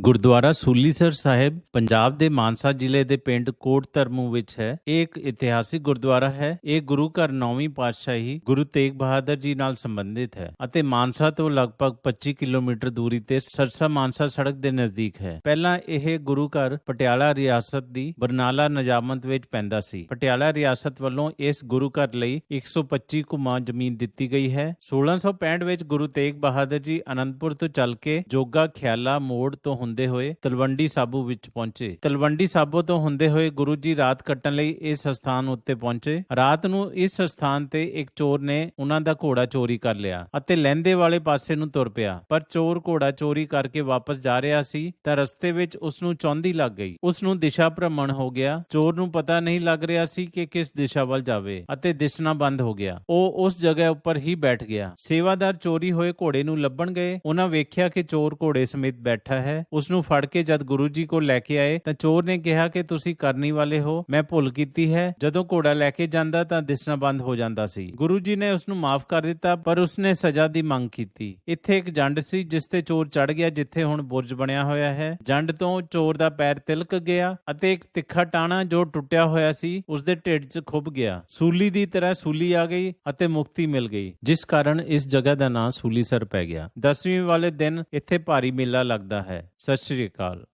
ਗੁਰਦੁਆਰਾ ਸੂਲੀਸਰ ਸਾਹਿਬ ਪੰਜਾਬ ਦੇ ਮਾਨਸਾ ਜ਼ਿਲ੍ਹੇ ਦੇ ਪਿੰਡ ਕੋਟ ਧਰਮੂ ਵਿੱਚ ਹੈ। ਇਹ ਇੱਕ ਇਤਿਹਾਸਿਕ ਗੁਰਦੁਆਰਾ ਹੈ। ਇਹ ਗੁਰੂ ਘਰ ਨੌਵੀਂ ਪਾਤਸ਼ਾਹੀ ਗੁਰੂ ਤੇਗ ਬਹਾਦਰ ਜੀ ਨਾਲ ਸੰਬੰਧਿਤ ਹੈ ਅਤੇ ਮਾਨਸਾ ਤੋਂ ਲਗਭਗ 25 ਕਿਲੋਮੀਟਰ ਦੂਰੀ ਤੇ ਸਰਸਾ ਮਾਨਸਾ ਸੜਕ ਦੇ ਨਜ਼ਦੀਕ ਹੈ। ਪਹਿਲਾਂ ਇਹ ਗੁਰੂ ਘਰ ਪਟਿਆਲਾ ਰਿਆਸਤ ਦੀ ਬਰਨਾਲਾ ਨਜਾਮਤ ਵਿੱਚ ਪੈਂਦਾ ਸੀ। ਪਟਿਆਲਾ ਰਿਆਸਤ ਵੱਲੋਂ ਇਸ ਗੁਰੂ ਘਰ ਲਈ 125 ਕੁਮਾ ਜ਼ਮੀਨ ਦਿੱਤੀ ਗਈ ਹੈ। 1665 ਵਿੱਚ ਗੁਰੂ ਤੇਗ ਬਹਾਦਰ ਜੀ ਅਨੰਦਪੁਰ ਤੋਂ ਚੱਲ ਕੇ ਜੋਗਾ ਖਿਆਲਾ ਮੋੜ ਤੋਂ ਹੁੰਦੇ ਹੋਏ ਤਲਵੰਡੀ ਸਾਬੂ ਵਿੱਚ ਪਹੁੰਚੇ। ਤਲਵੰਡੀ ਸਾਬੋ ਤੋਂ ਹੁੰਦੇ ਹੋਏ ਗੁਰੂ ਜੀ ਰਾਤ ਕੱਟਣ ਲਈ ਇਸ ਸਥਾਨ ਉੱਤੇ ਪਹੁੰਚੇ। ਰਾਤ ਨੂੰ ਇਸ ਸਥਾਨ ਤੇ ਇੱਕ ਚੋਰ ਨੇ ਉਹਨਾਂ ਦਾ ਘੋੜਾ ਚੋਰੀ ਕਰ ਲਿਆ ਅਤੇ ਲਹਿੰਦੇ ਵਾਲੇ ਪਾਸੇ ਨੂੰ ਤੁਰ ਪਿਆ। ਪਰ ਚੋਰ ਘੋੜਾ ਚੋਰੀ ਕਰਕੇ ਵਾਪਸ ਜਾ ਰਿਹਾ ਸੀ ਤਾਂ ਰਸਤੇ ਵਿੱਚ ਉਸ ਨੂੰ ਚੌਂਦੀ ਲੱਗ ਗਈ। ਉਸ ਨੂੰ ਦਿਸ਼ਾ ਭ੍ਰਮਣ ਹੋ ਗਿਆ। ਚੋਰ ਨੂੰ ਪਤਾ ਨਹੀਂ ਲੱਗ ਰਿਹਾ ਸੀ ਕਿ ਕਿਸ ਦਿਸ਼ਾ ਵੱਲ ਜਾਵੇ ਅਤੇ ਦਿਸਣਾ ਬੰਦ ਹੋ ਗਿਆ। ਉਹ ਉਸ ਜਗ੍ਹਾ ਉੱਪਰ ਹੀ ਬੈਠ ਗਿਆ। ਸੇਵਾਦਾਰ ਚੋਰੀ ਹੋਏ ਘੋੜੇ ਨੂੰ ਲੱਭਣ ਗਏ। ਉਹਨਾਂ ਵੇਖਿਆ ਕਿ ਚੋਰ ਘੋੜੇ ਸਮੇਤ ਬੈਠਾ ਹੈ। ਉਸ ਨੂੰ ਫੜ ਕੇ ਜਦ ਗੁਰੂ ਜੀ ਕੋਲ ਲੈ ਕੇ ਆਏ, ਤਾਂ ਚੋਰ ਨੇ ਕਿਹਾ ਕਿ ਤੁਸੀਂ ਕਰਨੀ ਵਾਲੇ ਹੋ, ਮੈਂ ਭੁੱਲ ਕੀਤੀ ਹੈ, ਜਦੋਂ ਘੋੜਾ ਲੈ ਕੇ ਜਾਂਦਾ ਤਾਂ ਦਿਸਣਾ ਬੰਦ ਹੋ ਜਾਂਦਾ ਸੀ। ਗੁਰੂ ਜੀ ਨੇ ਉਸ ਨੂੰ ਮਾਫ ਕਰ ਦਿੱਤਾ, ਪਰ ਉਸਨੇ ਸਜ਼ਾ ਦੀ ਮੰਗ ਕੀਤੀ। ਇੱਥੇ ਇੱਕ ਜੰਡ ਸੀ, ਜਿਸ ਤੇ ਚੋਰ ਚੜ ਗਿਆ, ਜਿੱਥੇ ਹੁਣ ਬੁਰਜ ਬਣਿਆ ਹੋਇਆ ਹੈ। ਜੰਡ ਤੋਂ ਚੋਰ ਦਾ ਪੈਰ ਤਿਲਕ ਗਿਆ ਅਤੇ ਇੱਕ ਤਿੱਖਾ ਟਾਣਾ ਜੋ ਟੁੱਟਿਆ ਹੋਇਆ ਸੀ ਉਸ ਦੇ ਢਿੱਡ 'ਚ ਖੁੱਭ ਗਿਆ। ਸੂਲੀ ਦੀ ਤਰ੍ਹਾਂ ਸੂਲੀ ਆ ਗਈ ਅਤੇ ਮੁਕਤੀ ਮਿਲ ਗਈ, ਜਿਸ ਕਾਰਨ ਇਸ ਜਗ੍ਹਾ ਦਾ ਨਾਂ ਸੂਲੀਸਰ ਪੈ ਗਿਆ। ਦਸਵੀਂ ਵਾਲੇ ਦਿਨ ਇੱਥੇ ਭਾਰੀ ਮੇਲਾ ਲੱਗਦਾ ਹੈ। ਸਤਿ ਸ਼੍ਰੀ ਅਕਾਲ।